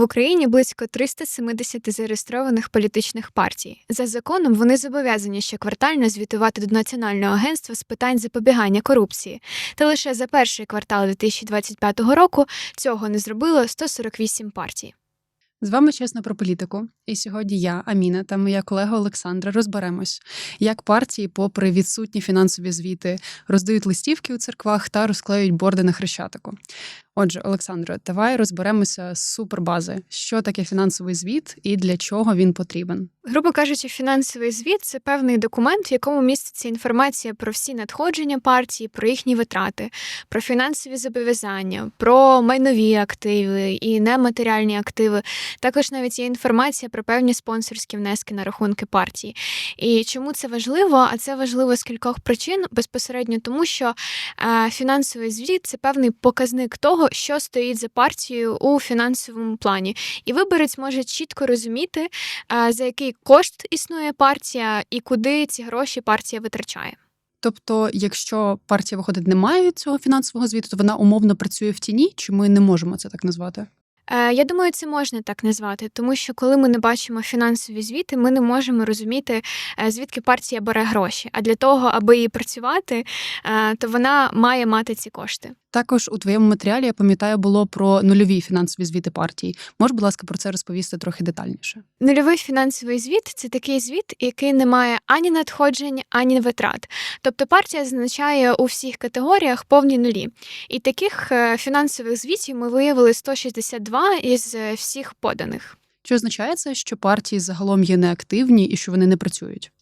В Україні близько 370 зареєстрованих політичних партій. За законом вони зобов'язані щоквартально звітувати до Національного агентства з питань запобігання корупції. Та лише за перший квартал 2025 року цього не зробило 148 партій. З вами чесно про політику. І сьогодні я, Аміна, та моя колега Олександра розберемось, як партії, попри відсутні фінансові звіти, роздають листівки у церквах та розклеюють борди на хрещатику. Отже, Олександро, давай розберемося з супербази, що таке фінансовий звіт і для чого він потрібен. Грубо кажучи, фінансовий звіт це певний документ, в якому міститься інформація про всі надходження партії, про їхні витрати, про фінансові зобов'язання, про майнові активи і нематеріальні активи. Також навіть є інформація про певні спонсорські внески на рахунки партії. І чому це важливо? А це важливо з кількох причин безпосередньо тому, що е, фінансовий звіт це певний показник того, що стоїть за партією у фінансовому плані. І виборець може чітко розуміти, е, за який кошт існує партія і куди ці гроші партія витрачає. Тобто, якщо партія виходить, не має цього фінансового звіту, то вона умовно працює в тіні, чи ми не можемо це так назвати? Е, Я думаю, це можна так назвати, тому що коли ми не бачимо фінансові звіти, ми не можемо розуміти, е, звідки партія бере гроші. А для того, аби її працювати, е, то вона має мати ці кошти. Також у твоєму матеріалі я пам'ятаю було про нульові фінансові звіти партії. Можеш, будь ласка, про це розповісти трохи детальніше? Нульовий фінансовий звіт це такий звіт, який не має ані надходжень, ані витрат. Тобто партія зазначає у всіх категоріях повні нулі. І таких фінансових звітів ми виявили 162 із е, всіх поданих. Чи означає це, що партії загалом є неактивні і що вони не працюють?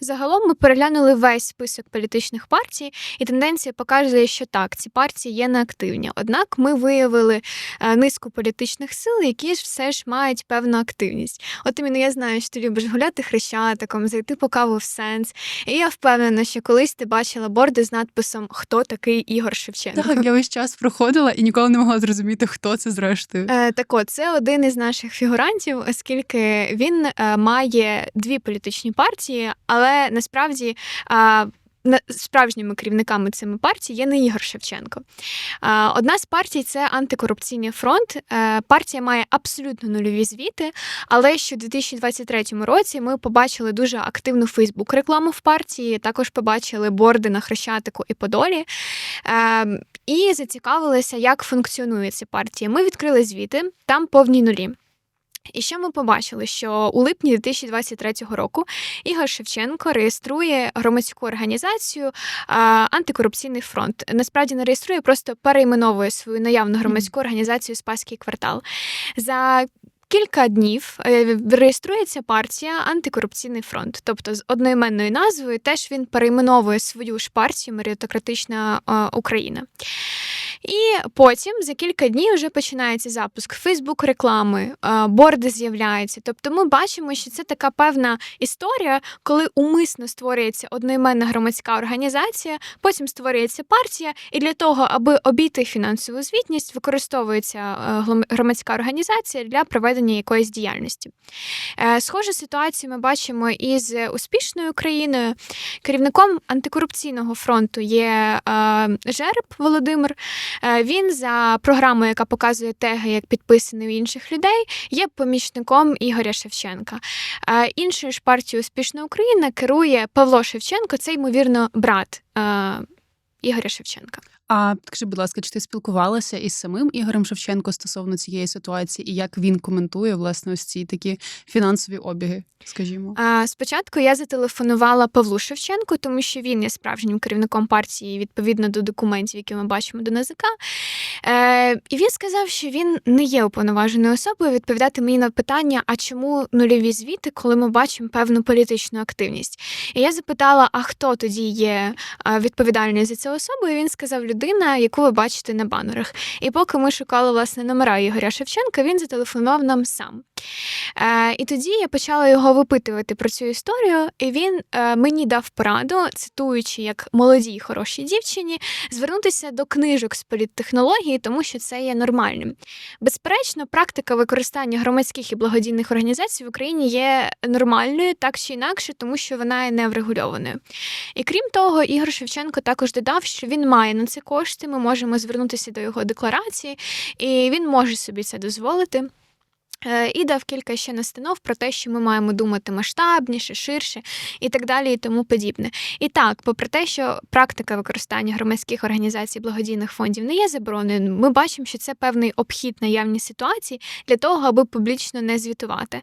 Загалом ми переглянули весь список політичних партій, і тенденція показує, що так, ці партії є неактивні. Однак ми виявили е, низку політичних сил, які ж все ж мають певну активність. От іменно я знаю, що ти любиш гуляти хрещатиком, зайти по каву в сенс. І я впевнена, що колись ти бачила борди з надписом Хто такий Ігор Шевченко. Так, я весь час проходила і ніколи не могла зрозуміти, хто це зрештою. Е, Так от, це один із наших фігурантів, оскільки він е, має дві політичні партії, але насправді. а, Справжніми керівниками цими партій є не Ігор Шевченко. Одна з партій це антикорупційний фронт. Е, Партія має абсолютно нульові звіти, але що в 2023 році ми побачили дуже активну Фейсбук-рекламу в партії, також побачили борди на Хрещатику і Подолі. Е, І зацікавилися, як функціонує ця партія. Ми відкрили звіти, там повні нулі. І що ми побачили? Що у липні 2023 року Ігор Шевченко реєструє громадську організацію Антикорупційний фронт. Насправді не реєструє, просто перейменовує свою наявну громадську організацію Спаський квартал. За Кілька днів е, реєструється партія Антикорупційний фронт, тобто з одноіменною назвою теж він перейменовує свою ж партію Меритократична е, Україна. І потім за кілька днів вже починається запуск Фейсбук реклами, е, борди з'являються. Тобто ми бачимо, що це така певна історія, коли умисно створюється одноіменна громадська організація, потім створюється партія, і для того, аби обійти фінансову звітність, використовується е, громадська організація для проведення якоїсь діяльності. Е, Схожу ситуацію ми бачимо із успішною країною. Керівником антикорупційного фронту є Жереб Володимир. Е, Він за програмою, яка показує теги як підписаний у інших людей, є помічником Ігоря Шевченка. Е, Іншою ж партією Успішна Україна керує Павло Шевченко, це ймовірно брат е, Ігоря Шевченка. А скажи, будь ласка, чи ти спілкувалася із самим Ігорем Шевченко стосовно цієї ситуації, і як він коментує власне ось ці такі фінансові обіги, скажімо? А, Спочатку я зателефонувала Павлу Шевченку, тому що він є справжнім керівником партії відповідно до документів, які ми бачимо до НАЗК. Е, і він сказав, що він не є уповноваженою особою відповідати мені на питання, а чому нульові звіти, коли ми бачимо певну політичну активність. І я запитала, а хто тоді є е, відповідальний за цю особу? І він сказав, людина, яку ви бачите на банерах. І поки ми шукали власне номера Ігоря Шевченка, він зателефонував нам сам. Е, і тоді я почала його випитувати про цю історію, і він е, мені дав пораду, цитуючи як молодій хорошій дівчині, звернутися до книжок з політтехнології, тому що це є нормальним. Безперечно, практика використання громадських і благодійних організацій в Україні є нормальною, так чи інакше, тому що вона є неврегульованою. І крім того, Ігор Шевченко також додав, що він має на це кошти. Ми можемо звернутися до його декларації, і він може собі це дозволити. Е, І дав кілька ще настанов про те, що ми маємо думати масштабніше, ширше і так далі, і тому подібне. І так, попри те, що практика використання громадських організацій благодійних фондів не є забороненою, ми бачимо, що це певний обхід наявні ситуації для того, аби публічно не звітувати.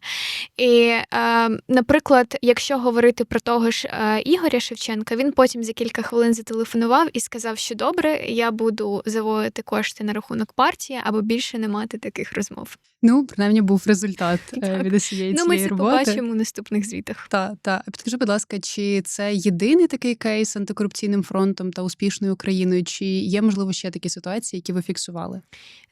І, е, наприклад, якщо говорити про того ж е, Ігоря Шевченка, він потім за кілька хвилин зателефонував і сказав, що добре, я буду заводити кошти на рахунок партії, аби більше не мати таких розмов. Ну, принаймні, був результат е, Так. від усієї Ну, ми це роботи. побачимо у наступних звітах. Та, та. Підкажи, будь ласка, чи це єдиний такий кейс антикорупційним фронтом та успішною Україною? Чи є можливо ще такі ситуації, які ви фіксували?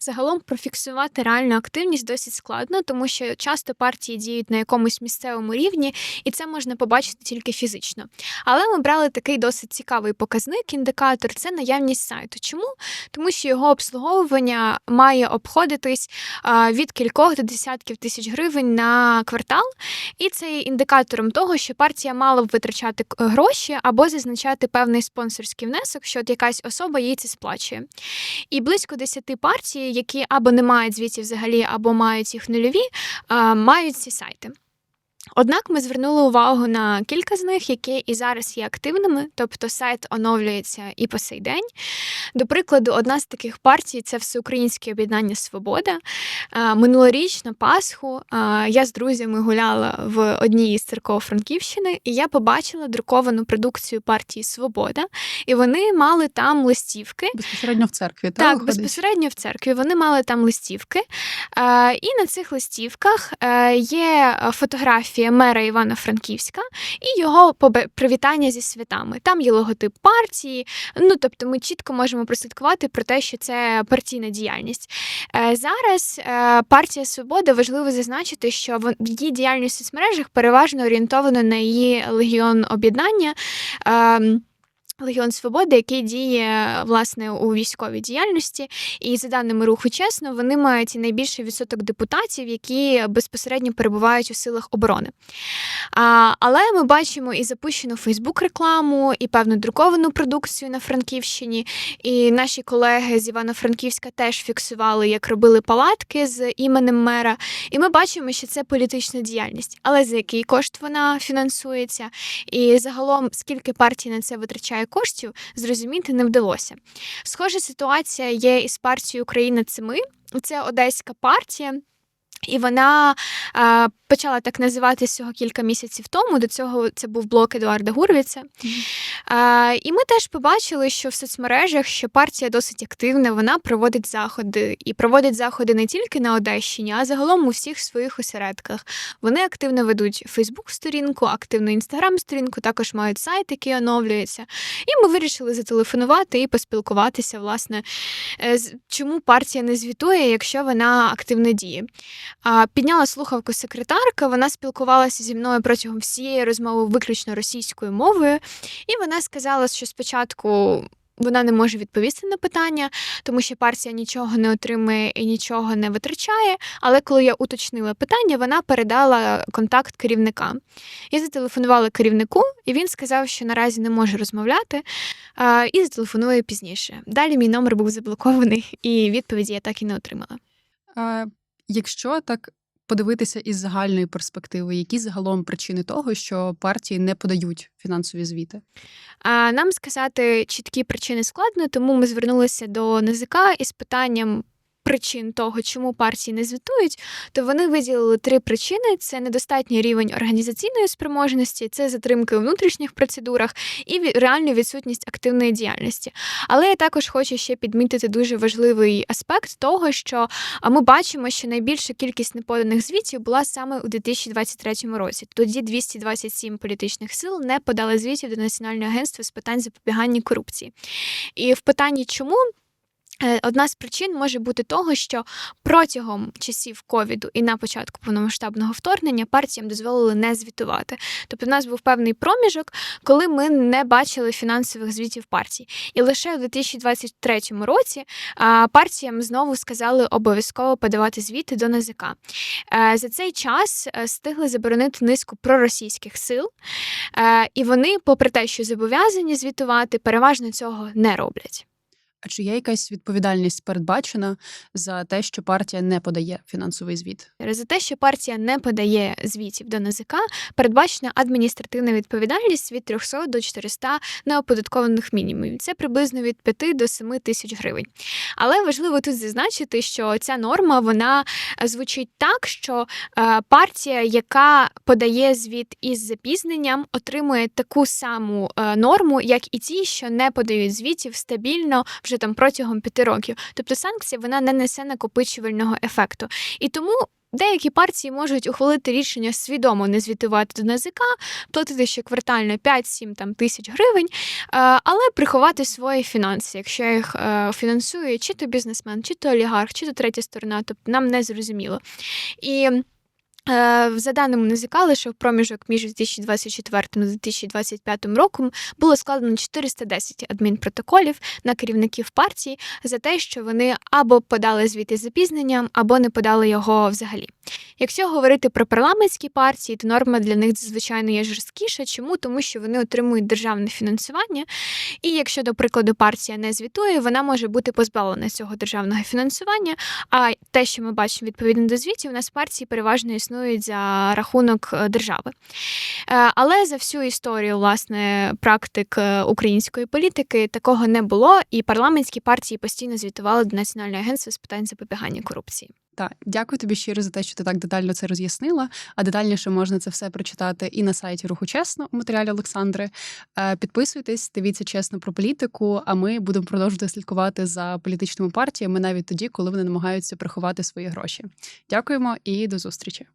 Загалом профіксувати реальну активність досить складно, тому що часто партії діють на якомусь місцевому рівні, і це можна побачити тільки фізично. Але ми брали такий досить цікавий показник, індикатор це наявність сайту. Чому? Тому що його обслуговування має обходитись від кількох до десятків тисяч гривень на квартал, і це є індикатором того, що партія мала б витрачати гроші або зазначати певний спонсорський внесок, що от якась особа їй це сплачує. І близько 10 партій, які або не мають звітів взагалі, або мають їх нульові, мають ці сайти. Однак ми звернули увагу на кілька з них, які і зараз є активними, тобто сайт оновлюється і по сей день. До прикладу, одна з таких партій це Всеукраїнське об'єднання Свобода. Минулоріч на Пасху я з друзями гуляла в одній із церков Франківщини, і я побачила друковану продукцію партії Свобода, і вони мали там листівки. Безпосередньо в церкві, та, Так, виходить? безпосередньо в церкві вони мали там листівки. Е, і на цих листівках е, є фотографія мера Івано-Франківська і його привітання зі святами. Там є логотип партії. Ну тобто, ми чітко можемо прослідкувати про те, що це партійна діяльність. Е, зараз е, партія Свобода важливо зазначити, що її діяльність у соцмережах переважно орієнтована на її легіон об'єднання. Легіон Свободи, який діє власне у військовій діяльності, і за даними руху чесно, вони мають найбільший відсоток депутатів, які безпосередньо перебувають у силах оборони. А, але ми бачимо і запущену Фейсбук рекламу, і певну друковану продукцію на Франківщині. І наші колеги з Івано-Франківська теж фіксували, як робили палатки з іменем мера. І ми бачимо, що це політична діяльність. Але за який кошт вона фінансується, і загалом, скільки партій на це витрачає коштів, зрозуміти не вдалося. Схожа ситуація є із партією Україна Цими. Це одеська партія. І вона е, почала так називатися всього кілька місяців тому. До цього це був блок Едуарда Гурвіца. Е, і ми теж побачили, що в соцмережах що партія досить активна, вона проводить заходи і проводить заходи не тільки на Одещині, а загалом у всіх своїх осередках. Вони активно ведуть Фейсбук-сторінку, активну інстаграм-сторінку, також мають сайт, який оновлюється. І ми вирішили зателефонувати і поспілкуватися, власне, е, з- чому партія не звітує, якщо вона активно діє. Підняла слухавку секретарка, вона спілкувалася зі мною протягом всієї розмови виключно російською мовою, і вона сказала, що спочатку. Вона не може відповісти на питання, тому що партія нічого не отримує і нічого не витрачає. Але коли я уточнила питання, вона передала контакт керівника. Я зателефонувала керівнику, і він сказав, що наразі не може розмовляти, і зателефонує пізніше. Далі мій номер був заблокований, і відповіді я так і не отримала. Якщо так подивитися із загальної перспективи, які загалом причини того, що партії не подають фінансові звіти? А нам сказати чіткі причини складно, тому ми звернулися до НЗК із питанням. Причин того, чому партії не звітують, то вони виділили три причини: це недостатній рівень організаційної спроможності, це затримки у внутрішніх процедурах і реальна відсутність активної діяльності. Але я також хочу ще підмітити дуже важливий аспект того, що ми бачимо, що найбільша кількість неподаних звітів була саме у 2023 році. Тоді 227 політичних сил не подали звітів до Національного агентства з питань запобігання корупції. І в питанні чому. Е, Одна з причин може бути того, що протягом часів ковіду і на початку повномасштабного вторгнення партіям дозволили не звітувати. Тобто, в нас був певний проміжок, коли ми не бачили фінансових звітів партій. І лише у 2023 році партіям знову сказали обов'язково подавати звіти до НАЗК. Е, За цей час е, встигли заборонити низку проросійських сил, і вони, попри те, що зобов'язані звітувати, переважно цього не роблять. А чи є якась відповідальність передбачена за те, що партія не подає фінансовий звіт? За те, що партія не подає звітів до НАЗК, передбачена адміністративна відповідальність від 300 до 400 неоподаткованих мінімумів. Це приблизно від 5 до 7 тисяч гривень. Але важливо тут зазначити, що ця норма вона е, звучить так, що е, партія, яка подає звіт із запізненням, отримує таку саму е, норму, як і ті, що не подають звітів стабільно вже там протягом 5 років. Тобто санкція вона не несе накопичувального ефекту. І тому. Деякі партії можуть ухвалити рішення свідомо не звітувати до НАЗК, платити ще квартально 5-7 там, тисяч гривень, е, але приховати свої фінанси, якщо їх е, фінансує чи то бізнесмен, чи то олігарх, чи то третя сторона, тобто нам не зрозуміло. І за даними НАЗК, лише в проміжок між 2024 та 2025 роком було складено 410 адмінпротоколів на керівників партії за те, що вони або подали звіти із запізненням, або не подали його взагалі. Якщо говорити про парламентські партії, то норма для них звичайно є жорсткіша. Чому? Тому що вони отримують державне фінансування. І якщо, до прикладу, партія не звітує, вона може бути позбавлена цього державного фінансування. А те, що ми бачимо відповідно до звітів, у нас партії переважно існують за рахунок е, держави. Е, Але за всю історію власне практик е, української політики такого не було, і парламентські партії постійно звітували до Національного агентства з питань запобігання корупції. Так, дякую тобі щиро за те, що ти так детально це роз'яснила. А детальніше можна це все прочитати і на сайті Руху Чесно у матеріалі Олександри. Е, Підписуйтесь, дивіться чесно про політику. А ми будемо продовжувати слідкувати за політичними партіями навіть тоді, коли вони намагаються приховати свої гроші. Дякуємо і до зустрічі.